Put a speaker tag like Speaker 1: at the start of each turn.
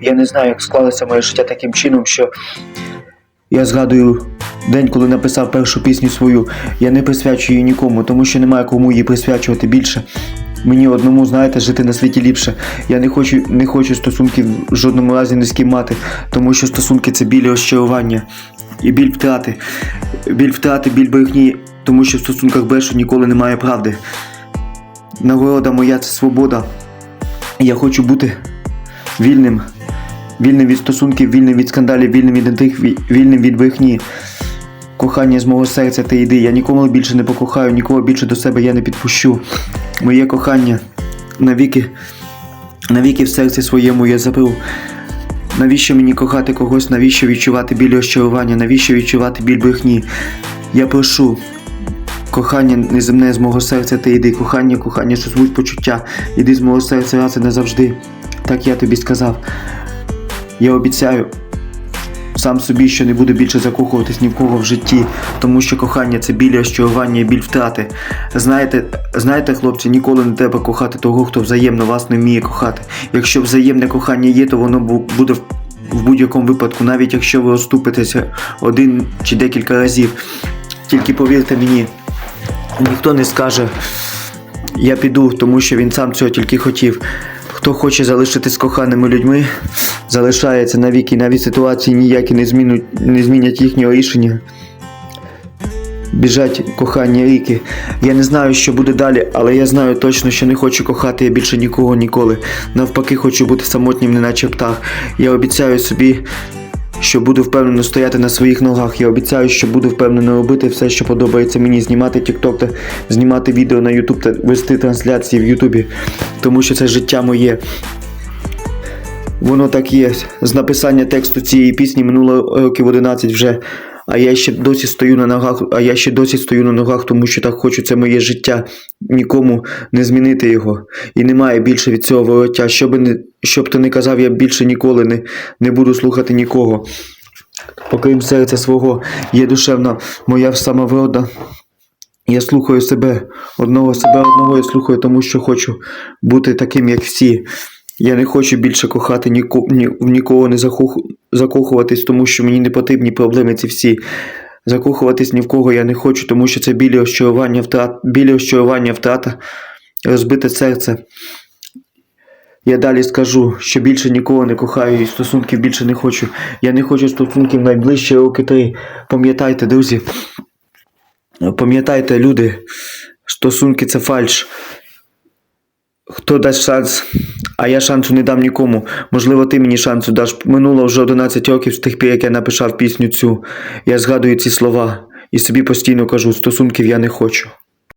Speaker 1: Я не знаю, як склалося моє життя таким чином, що я згадую день, коли написав першу пісню свою. Я не присвячую її нікому, тому що немає кому її присвячувати більше. Мені одному, знаєте, жити на світі ліпше. Я не хочу, не хочу стосунків в жодному разі ні з ким мати, тому що стосунки це біль розчарування і біль втрати. Біль втрати, біль брехні, тому що в стосунках брешу ніколи немає правди. Нагорода моя це свобода. Я хочу бути вільним. Вільним від стосунків, вільним від скандалів, вільним від інтриг, вільним від брехні. Кохання з мого серця ти йди. Я нікому більше не покохаю, нікого більше до себе я не підпущу. Моє кохання навіки, навіки в серці своєму я забив. Навіщо мені кохати когось, навіщо відчувати біль розчарування, навіщо відчувати біль брехні? Я прошу, кохання неземне з мого серця ти йди, кохання, кохання, що звуть почуття, іди з мого серця раз і назавжди. Так я тобі сказав. Я обіцяю сам собі, що не буду більше закохуватись ні в кого в житті, тому що кохання це біль розчарування і біль втрати. Знаєте, знаєте, хлопці, ніколи не треба кохати того, хто взаємно вас не вміє кохати. Якщо взаємне кохання є, то воно буде в будь-якому випадку, навіть якщо ви оступитеся один чи декілька разів. Тільки повірте мені, ніхто не скаже, я піду, тому що він сам цього тільки хотів. Хто хоче залишитись коханими людьми, залишається навіки, навіть ситуації ніякі не змінуть, не змінять їхнього рішення. Біжать кохання ріки. Я не знаю, що буде далі, але я знаю точно, що не хочу кохати я більше нікого ніколи. Навпаки, хочу бути самотнім, неначе птах. Я обіцяю собі, що буду впевнено стояти на своїх ногах. Я обіцяю, що буду впевнено робити все, що подобається мені, знімати TikTok та знімати відео на YouTube та вести трансляції в Ютубі. Тому що це життя моє. Воно так є. З написання тексту цієї пісні минуло років 11 вже. А я ще досі стою на ногах, а я ще досі стою на ногах, тому що так хочу це моє життя. Нікому не змінити його. І немає більше від цього вороття. Що би не, що б ти не казав, я більше ніколи не, не буду слухати нікого. Окрім серця свого, є душевна моя самоврода. Я слухаю себе, одного себе, одного я слухаю, тому що хочу бути таким, як всі. Я не хочу більше кохати ніко, ні, нікого не закох, закохуватись, тому що мені не потрібні проблеми ці всі. Закохуватись ні в кого я не хочу, тому що це білі розчарування, втрат, білі розчарування, втрата, розбите серце. Я далі скажу, що більше нікого не кохаю і стосунків більше не хочу. Я не хочу стосунків найближчі роки три. Пам'ятайте, друзі. Пам'ятайте, люди, стосунки це фальш. Хто дасть шанс, а я шансу не дам нікому. Можливо, ти мені шансу даш. Минуло вже 11 років з тих пір, як я написав пісню цю. Я згадую ці слова і собі постійно кажу, стосунків я не хочу.